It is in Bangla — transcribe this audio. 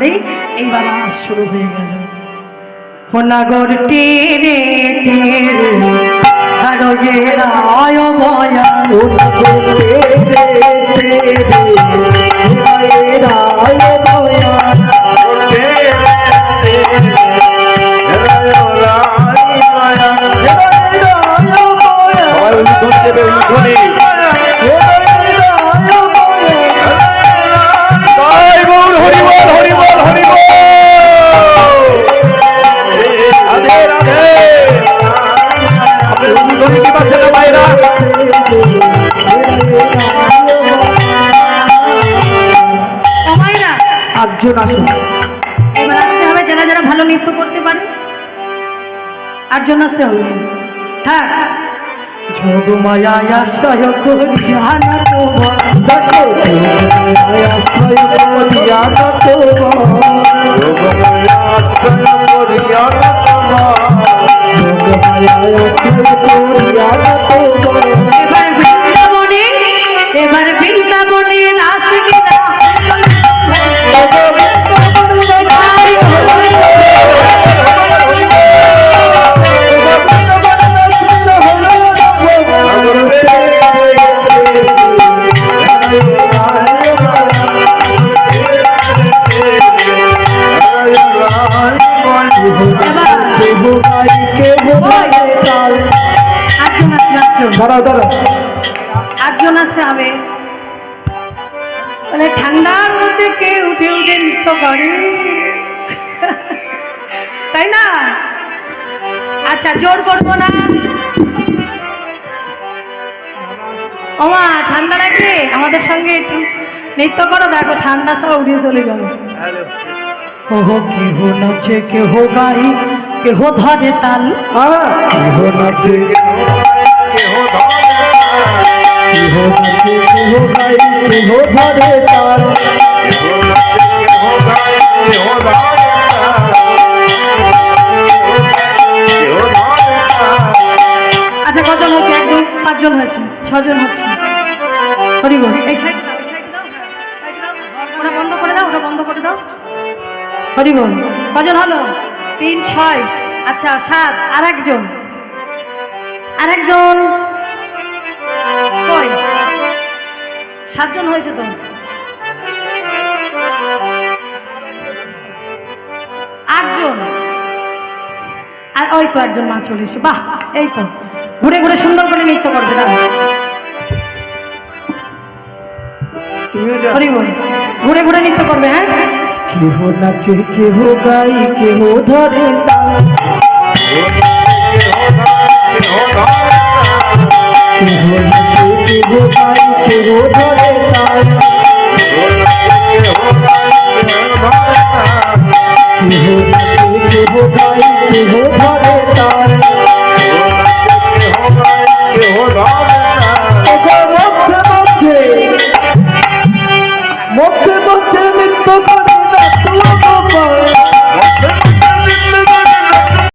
করেই এইবার আজ শুরু হয়ে গেল। হোনাগর টেরে টেরে আরও আটজন আসুন। এবার আসতে হবে যারা যারা ভালো নৃত্য করতে পারে। আর জন্য আসতে হবে। হ্যাঁ আশ্রয় করিয়ান এবার দাঁড়াও দাঁড়াও। আটজন আসতে হবে। বলে ঠান্ডার মধ্যে কে উঠে উঠে নৃত্য করে? তাই না? আচ্ছা জোর করব না। ওমা ঠান্ডা লাগছে আমাদের সঙ্গে একটু নৃত্য করো দেখো ঠান্ডা সব উড়িয়ে চলে গেল। ওহো কেহ নাচে কেহ গাই কেহ ধরে তাল। কেহ নাচে আচ্ছা কজন হচ্ছে এক দুই পাঁচজন হয়েছে, ছজন হচ্ছে। হরিবল এই ওটা বন্ধ করে দাও, ওটা বন্ধ করে দাও। হরিবল কজন হলো? তিন, ছয়। আচ্ছা সাত। আর একজন আর একজন কই? সাতজন হয়েছে তো? আটজন। আর ওই তো একজন মা চলে এসে বাহ এই তো। ঘুরে ঘুরে সুন্দর করে নৃত্য করবে দাদা ঘুরে ঘুরে নৃত্য করবে হ্যাঁ? কেহ নাচে কেহ গাই কেহ ধরে কেহ নাচে কেহ গাই কেহ ধরে morto